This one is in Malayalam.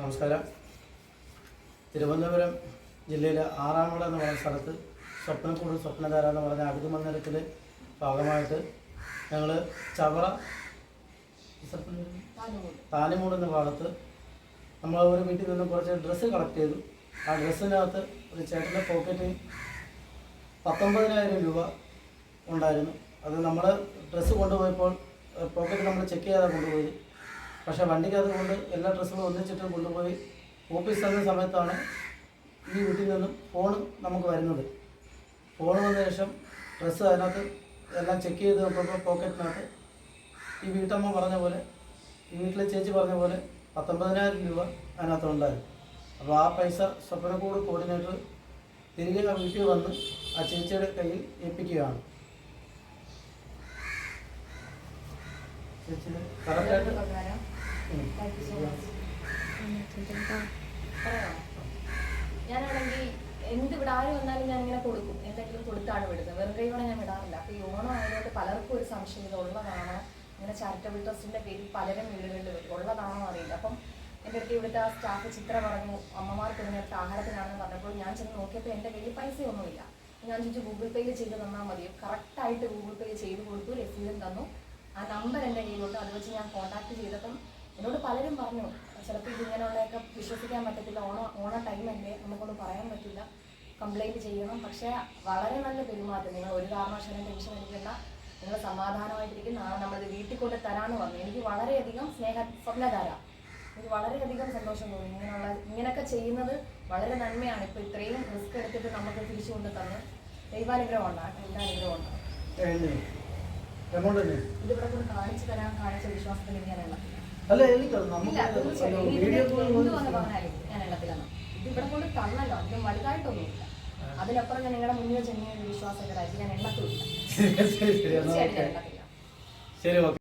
നമസ്കാരം. തിരുവനന്തപുരം ജില്ലയിലെ ആറാമട എന്ന് പറയുന്ന സ്ഥലത്ത് സ്വപ്നക്കൂട് സ്വപ്നധാര എന്ന് പറഞ്ഞ അഗതി മന്ദിരത്തിൽ ഭാഗമായിട്ട് ഞങ്ങൾ ചവറ താനിമൂട് എന്ന ഭാഗത്ത് നമ്മൾ ഒരു വീട്ടിൽ നിന്ന് കുറച്ച് ഡ്രസ്സ് കളക്ട് ചെയ്തു. ആ ഡ്രസ്സിനകത്ത് ഒരു ചേട്ടന്റെ പോക്കറ്റിൽ പത്തൊമ്പതിനായിരം രൂപ ഉണ്ടായിരുന്നു. അത് നമ്മൾ ഡ്രസ്സ് കൊണ്ടുപോയപ്പോൾ പോക്കറ്റ് നമ്മൾ ചെക്ക് ചെയ്യാതെ കൊണ്ടുപോയി. പക്ഷേ വണ്ടിക്കകത്ത് കൊണ്ട് എല്ലാ ഡ്രസ്സുകളും ഒന്നിച്ചിട്ട് കൊണ്ടുപോയി ഓഫീസ് തന്ന സമയത്താണ് ഈ വീട്ടിൽ നിന്നും ഫോൺ നമുക്ക് വരുന്നത്. ഫോൺ വന്ന ശേഷം ഡ്രസ്സ് അതിനകത്ത് എല്ലാം ചെക്ക് ചെയ്ത് നോക്കുമ്പോൾ പോക്കറ്റിനകത്ത് ഈ വീട്ടമ്മ പറഞ്ഞ പോലെ ഈ വീട്ടിലെ ചേച്ചി പറഞ്ഞ പോലെ പത്തൊമ്പതിനായിരം രൂപ അതിനകത്തുണ്ടായിരുന്നു. അപ്പോൾ ആ പൈസ സ്വപ്നക്കൂട് കോർഡിനേറ്റർ തിരികെ ആ വീട്ടിൽ വന്ന് ആ ചേച്ചിയുടെ കയ്യിൽ ഏൽപ്പിക്കുകയാണ്. ചേച്ചി കറക്റ്റായിട്ട് ഞാനാണെങ്കിൽ എന്ത് ഇവിടെ ആര് വന്നാലും ഞാൻ ഇങ്ങനെ കൊടുക്കും. എന്തെങ്കിലും കൊടുത്താണ് വിടുന്നത്. വെറുതെ ഇവിടെ ഞാൻ വിടാറില്ല. അപ്പൊ ഈ ആയതുകൊണ്ട് പലർക്കും ഒരു സംശയം ഇത് ഉള്ളതാണോ? ഇങ്ങനെ ചാരിറ്റബിൾ ട്രസ്റ്റിന്റെ പേരിൽ പലരും വീടുകളിൽ വരും. ഉള്ളതാണോ അറിയില്ല. അപ്പം എന്റെ അടുത്ത് ഇവിടുത്തെ ആ സ്റ്റാഫ് ചിത്ര പറഞ്ഞു അമ്മമാർക്ക് ഇതിനകത്ത് ആഹാരത്തിനാണെന്ന് പറഞ്ഞപ്പോൾ ഞാൻ ചെന്ന് നോക്കിയപ്പോൾ എന്റെ കയ്യിൽ പൈസയൊന്നുമില്ല. ഞാൻ ചോദിച്ചു ഗൂഗിൾ പേയിൽ ചെയ്ത് തന്നാൽ മതിയോ? കറക്റ്റായിട്ട് ഗൂഗിൾ പേ ചെയ്ത് കൊടുത്തു രസീതും തന്നു. ആ നമ്പർ എന്റെ കയ്യിലുണ്ട് അത് വെച്ച് ഞാൻ കോൺടാക്ട് ചെയ്തപ്പം എന്നോട് പലരും പറഞ്ഞു ചിലപ്പോൾ ഇതിങ്ങനെയുള്ളതൊക്കെ വിശ്വസിക്കാൻ പറ്റത്തില്ല. ഓണ ഓണ ടൈമല്ലേ നമുക്കൊന്നും പറയാൻ പറ്റില്ല. കംപ്ലൈന്റ് ചെയ്യണം. പക്ഷേ വളരെ നല്ല പെരുമാറ്റം. നിങ്ങൾ ഒരു കാരണവശാലും ടെൻഷൻ എടുക്കണ്ട നിങ്ങൾ സമാധാനമായിട്ടിരിക്കും നാളെ നമ്മളത് വീട്ടിൽ കൊണ്ട് തരാമെന്ന് പറഞ്ഞു. എനിക്ക് വളരെയധികം സ്നേഹ സ്വപ്നധാര. എനിക്ക് വളരെയധികം സന്തോഷം തോന്നി. ഇങ്ങനെയുള്ള ഇങ്ങനെയൊക്കെ ചെയ്യുന്നത് വളരെ നന്മയാണ്. ഇപ്പോൾ ഇത്രയും റിസ്ക് എടുത്തിട്ട് നമുക്ക് തിരിച്ചു കൊണ്ട് തന്നു. ദൈവാനുഗ്രഹം ഉണ്ടാകട്ടെ എന്റെ അനുഗ്രഹം എമൗണ്ട് ഇതിവിടെ കൊണ്ട് കാണിച്ചു തരാൻ കാണിച്ച വിശ്വാസത്തിൽ എണ്ണത്തില്ല അല്ല എനിക്ക് ഇവിടെ കൊണ്ട് തന്നല്ലോ വലുതായിട്ടൊന്നുമില്ല. ഞാൻ നിങ്ങളുടെ മുന്നിൽ ചെന്നിയ ഒരു വിശ്വാസത്തിലായിട്ട് ഞാൻ എണ്ണത്തില്ല ശരി ഓക്കെ.